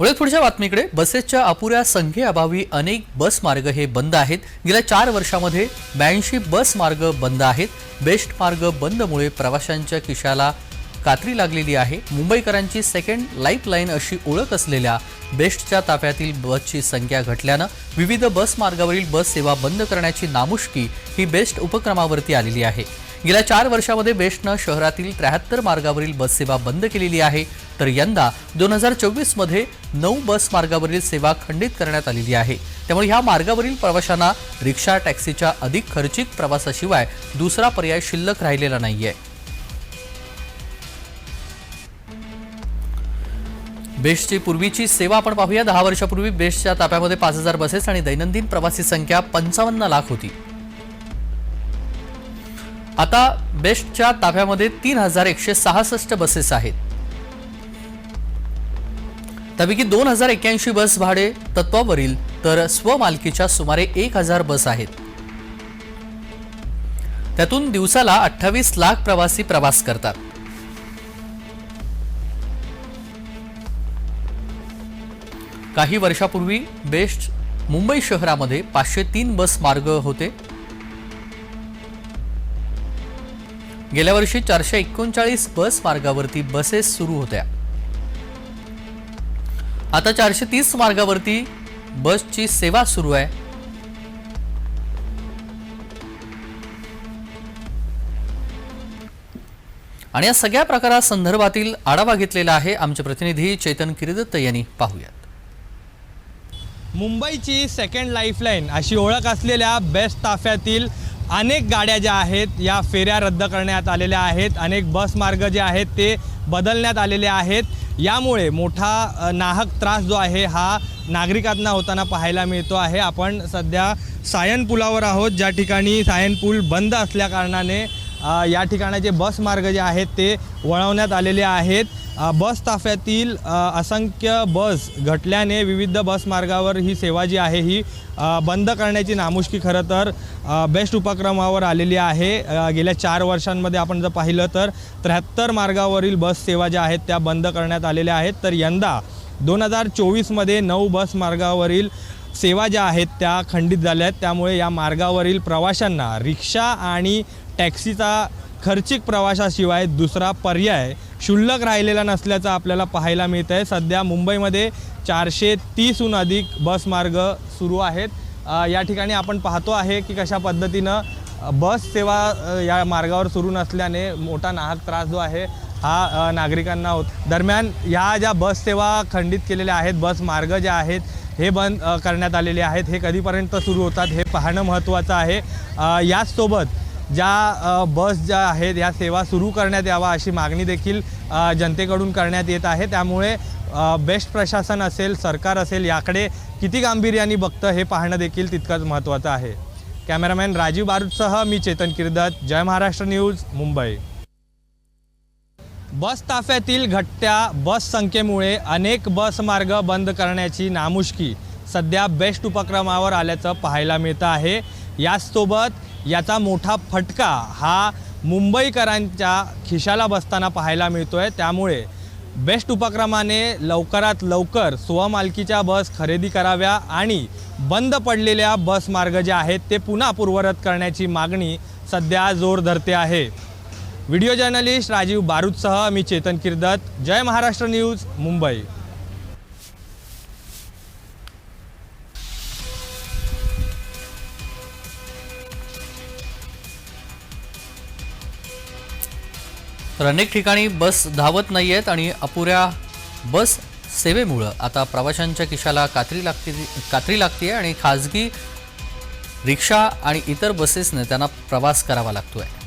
वळत पुढच्या बातमीकडे. बसेसच्या अपुऱ्या संख्येअभावी अनेक बस मार्ग हे बंद आहेत. गेल्या चार वर्षामध्ये ब्याऐंशी बस मार्ग बंद आहेत. बेस्ट मार्ग बंदमुळे प्रवाशांच्या खिशाला कात्री लागलेली आहे. मुंबईकरांची सेकंड लाईफलाईन अशी ओळख असलेल्या बेस्टच्या ताफ्यातील बसची संख्या घटल्यानं विविध बस मार्गावरील बस सेवा बंद करण्याची नामुष्की ही बेस्ट उपक्रमावरती आलेली आहे. गेल्या चार वर्षामध्ये बेस्टनं शहरातील त्र्याहत्तर मार्गावरील बस सेवा बंद केलेली आहे. तर यंदा दोन हजार चोवीसमध्ये नऊ बस मार्गावरील सेवा खंडित करण्यात आलेली आहे. त्यामुळे ह्या मार्गावरील प्रवाशांना रिक्षा टॅक्सीच्या अधिक खर्चिक प्रवासाशिवाय दुसरा पर्याय शिल्लक राहिलेला नाहीये. बेस्टची पूर्वीची सेवा आपण पाहूया. दहा वर्षापूर्वी बेस्टच्या ताफ्यामध्ये पाच हजार बसेस आणि दैनंदिन प्रवासी संख्या पंचावन्न लाख होती. आता बेस्टच्या ताफ्यामध्ये तीन हजार एकशे सहासष्ट बसेस आहेत. त्यापैकी दोन हजार एक्क्याऐंशी बस भाडे तत्वावरील तर स्वमालकीच्या सुमारे एक हजार बस आहेत. त्यातून दिवसाला अठ्ठावीस लाख प्रवासी प्रवास करतात. काही वर्षापूर्वी बेस्ट मुंबई शहरामध्ये पाचशे तीन बस मार्ग होते. गेल्या वर्षी चारशे एकोणचाळीस बस मार्गावरती बसेस सुरू होत्या. आता चारशे तीस मार्गावरती बसची सेवा सुरू आहे. आणि या सगळ्या प्रकारासंदर्भातील आढावा घेतलेला आहे आमचे प्रतिनिधी चेतन किरीदत्त यांनी. पाहूयात. मुंबईची सेकंड लाईफलाईन अशी ओळख असलेल्या बेस्ट ताफ्यातील अनेक गाड्या ज्या आहेत या फेऱ्या रद्द करण्यात आलेल्या आहेत. अनेक बस मार्ग जे आहेत ते बदलण्यात आलेले आहेत. यामुळे मोठा नाहक त्रास जो आहे हा नागरिकांना होताना पाहायला मिळतो आहे. आपण सध्या सायन पुलावर आहोत. ज्या ठिकाणी सायन पूल बंद असल्याकारणाने अ, या ठिकाणाचे बस मार्ग जे आहेत ते वळवण्यात आलेले आहेत. बस ताफ्यातील असंख्य बस घटल्याने विविध बस मार्गावर ही सेवा जी आहे ही बंद करण्याची नामुष्की खरं तर बेस्ट उपक्रमावर आलेली आहे. गेल्या चार वर्षांमध्ये आपण जर पाहिलं तर त्र्याहत्तर मार्गावरील बस सेवा ज्या आहेत त्या बंद करण्यात आलेल्या आहेत. तर यंदा दोन हजार चोवीसमध्ये नऊ बस मार्गावरील सेवा ज्या आहेत त्या खंडित झाल्या आहेत. त्यामुळे या मार्गावरील प्रवाशांना रिक्षा आणि टॅक्सीचा खर्चिक प्रवासाशिवाय दुसरा पर्याय क्षुल्लक राहिलेला नसल्याचं आपल्याला पाहायला मिळतं आहे सध्या मुंबईमध्ये चारशे तीसहून अधिक बस मार्ग सुरू आहेत. या ठिकाणी आपण पाहतो आहे की कशा पद्धतीनं बस सेवा या मार्गावर सुरू नसल्याने मोठा नाहक त्रास जो आहे हा नागरिकांना होत. दरम्यान ह्या ज्या बस सेवा खंडित केलेल्या आहेत बस मार्ग जे आहेत हे बंद करण्यात आलेले आहेत. हे कधीपर्यंत सुरू होतात हे पाहणं महत्त्वाचं आहे. याचसोबत ज्या बस ज्या आहेत या सेवा सुरू करण्यात यावा अशी मागणी देखील जनतेकडून करण्यात येत आहे. त्यामुळे बेस्ट प्रशासन असेल सरकार असेल याकडे किती गांभीर्याने बघतं हे पाहणं देखील तितकंच महत्त्वाचं आहे. कॅमेरामॅन राजीव बारूदसह मी चेतन किर्दत जय महाराष्ट्र न्यूज मुंबई. बस ताफ्यातील घटत्या बस संख्येमुळे अनेक बस मार्ग बंद करण्याची नामुष्की सध्या बेस्ट उपक्रमावर आल्याचं पाहायला मिळतं आहे. याचसोबत याचा मोठा फटका हा मुंबईकरांच्या खिशाला बसताना पाहायला मिळतो आहे त्यामुळे बेस्ट उपक्रमाने लवकरात लवकर स्वमालकीच्या बस खरेदी कराव्या आणि बंद पडलेल्या बस मार्ग जे आहेत ते पुन्हा पूर्वरत करण्याची मागणी सध्या जोर धरते आहे. व्हिडिओ जर्नलिस्ट राजीव बारूदसह मी चेतन किर्दत. जय महाराष्ट्र न्यूज मुंबई. तर अनेक ठिकाणी बस धावत नाही आहेत आणि अपुऱ्या बस सेवेमुळं आता प्रवाशांच्या खिशाला कात्री लागते कात्री लागते आणि खाजगी रिक्षा आणि इतर बसेसने त्यांना प्रवास करावा लागतो आहे